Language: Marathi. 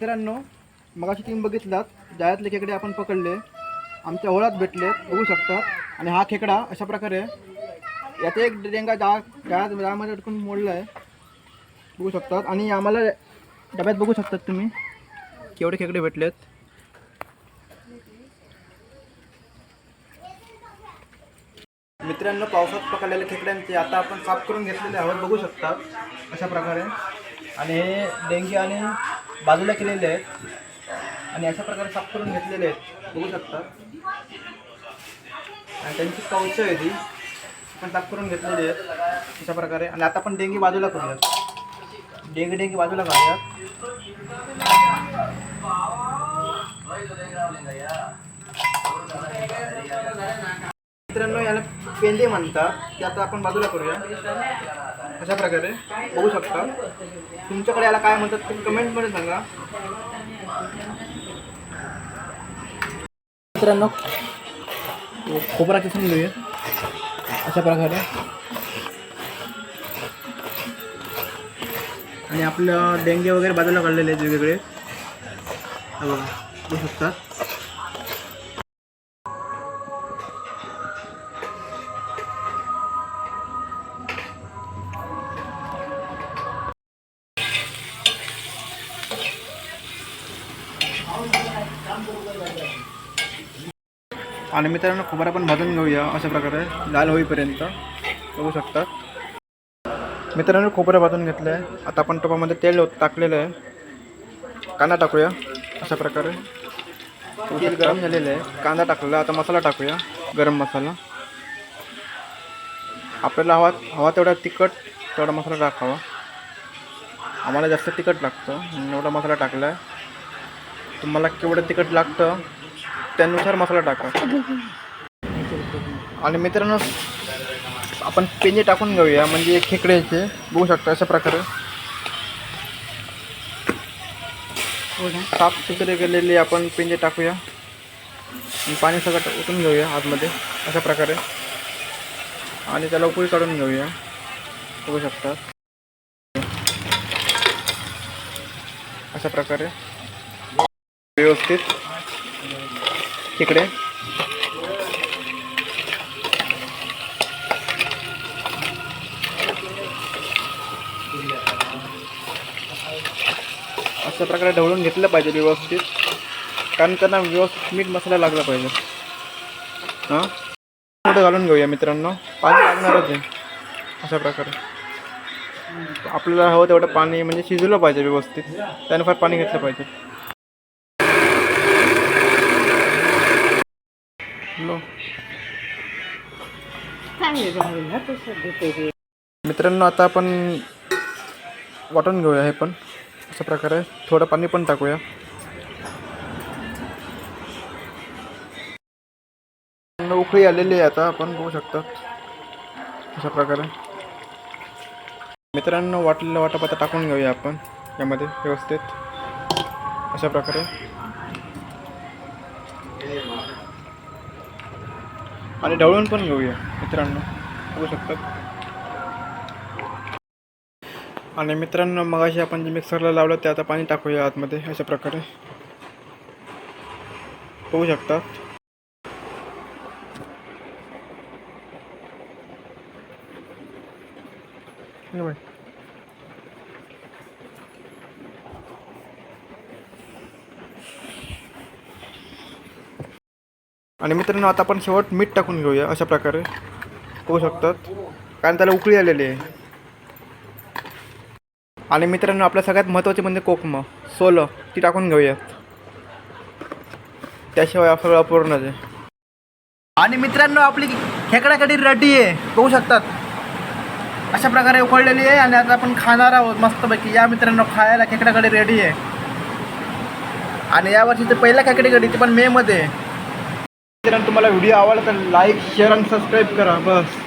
मित्रांनो मगाशी तुम्ही बघितलात जाळ्यातले खेकडे आपण पकडले आमच्या ओळात भेटले बघू शकतात आणि हा खेकडा अशा प्रकारे यात एक डेंगा जा जाळ्यात जाळ्यामध्ये अडकून मोडला आहे बघू शकतात. आणि आम्हाला डब्यात बघू शकतात तुम्ही केवढे खेकडे भेटलेत. मित्रांनो पावसात पकडलेल्या खेकड्यांचे आता आपण साफ करून घेतलेले आहोत. बघू शकतात अशा प्रकारे. आणि डेंगी आणि बाजूला केलेले आहेत. आणि अशा प्रकारे साफ करून घेतलेले आहेत. बघू शकता. आणि त्यांची कवच आहे ती. पण साफ करून घेतलेली आहेत. अशा प्रकारे. आणि आता आपण डेंगी बाजूला करूयात. डेंगी डेंगी बाजूला काढूयात मित्रांनो याला पेंदे म्हणतात. ते आता आपण बाजूला करूया अशा प्रकारे बघू शकता. तुमच्याकडे याला काय म्हणतात ते कमेंटमध्ये सांगा. मित्रांनो खोबरा किसून घेऊया अशा प्रकारे आणि आपलं डेंगे वगैरे बाजूला काढलेले आहेत वेगवेगळे. बघा बघू शकतात आणि मित्रांनो खोबरा पण भाजून घेऊया अशा प्रकारे. लाल होईपर्यंत. बघू शकतात मित्रांनो खोबरं भाजून घेतलं आहे आता आपण टोपामध्ये तेल टाकलेलं आहे. कांदा टाकूया अशा प्रकारे. तेल गरम झालेलं आहे. कांदा टाकलेला आहे. आता मसाला टाकूया. गरम मसाला. आपल्याला हवा हवा तेवढा तिखट तेवढा मसाला टाकावा. आम्हाला जास्त तिखट लागतं. एवढा मसाला टाकला आहे तुम्हाला केवढं तिखट लागतं त्यानुसार मसाला टाका. आणि मित्रांनो आपण पेंजे टाकून घेऊया म्हणजे खेकड्याचे बघू शकता अशा प्रकारे. साफ सुथरे केलेले आपण पेंजे टाकूया. आणि पाणी सगळं ओतून घेऊया आतमध्ये अशा प्रकारे. आणि त्याला उकळी काढून घेऊया. बघू शकता. अशा प्रकारे. व्यवस्थित. तिकडे अशा प्रकारे ढवळून घेतलं पाहिजे व्यवस्थित. कारण त्यांना व्यवस्थित मीठ मसाला लागला पाहिजे. हां? मोठं घालून घेऊया मित्रांनो. पाणी लागणारच आहे. अशा प्रकारे. आपल्याला हवं तेवढं पाणी म्हणजे शिजवलं पाहिजे व्यवस्थित. त्यानुसार पाणी घेतलं पाहिजे. लो मित्रांनो आता आपण वाटून घेऊया हे पण. अशा प्रकारे थोडं पाणी पण टाकूया. उकळी आलेली आहे आता आपण बघू शकतात अशा प्रकारे. मित्रांनो वाटलेलं वाटप आता टाकून घेऊया आपण यामध्ये व्यवस्थित. अशा प्रकारे. आणि ढवळून पण घेऊया मित्रांनो. बघू शकतात आणि मित्रांनो मगाशी आपण जे मिक्सरला लावलं ते आता पाणी टाकूया आतमध्ये अशा प्रकारे. होऊ शकतात बाय आणि मित्रांनो आता आपण शेवट मीठ टाकून घेऊया अशा प्रकारे. होऊ शकतात. कारण त्याला उकळी आलेली आहे. आणि मित्रांनो आपल्या सगळ्यात महत्त्वाचे म्हणजे कोकम. सोलं ती टाकून घेऊयात त्याशिवाय सगळं अपूर्णच आहे. आणि मित्रांनो आपली खेकड्याकडे रेडी आहे. बघू शकतात. अशा प्रकारे उकळलेली आहे आणि आता आपण खाणार आहोत मस्तपैकी. या मित्रांनो खायला खेकड्याकडे रेडी आहे. आणि यावर्षी पहिला पहिल्या कढी ते पण मेमध्ये. आहे मित्रांनो तुम्हाला व्हिडिओ आवडला तर लाईक शेअर आणि सबस्क्राईब करा बस.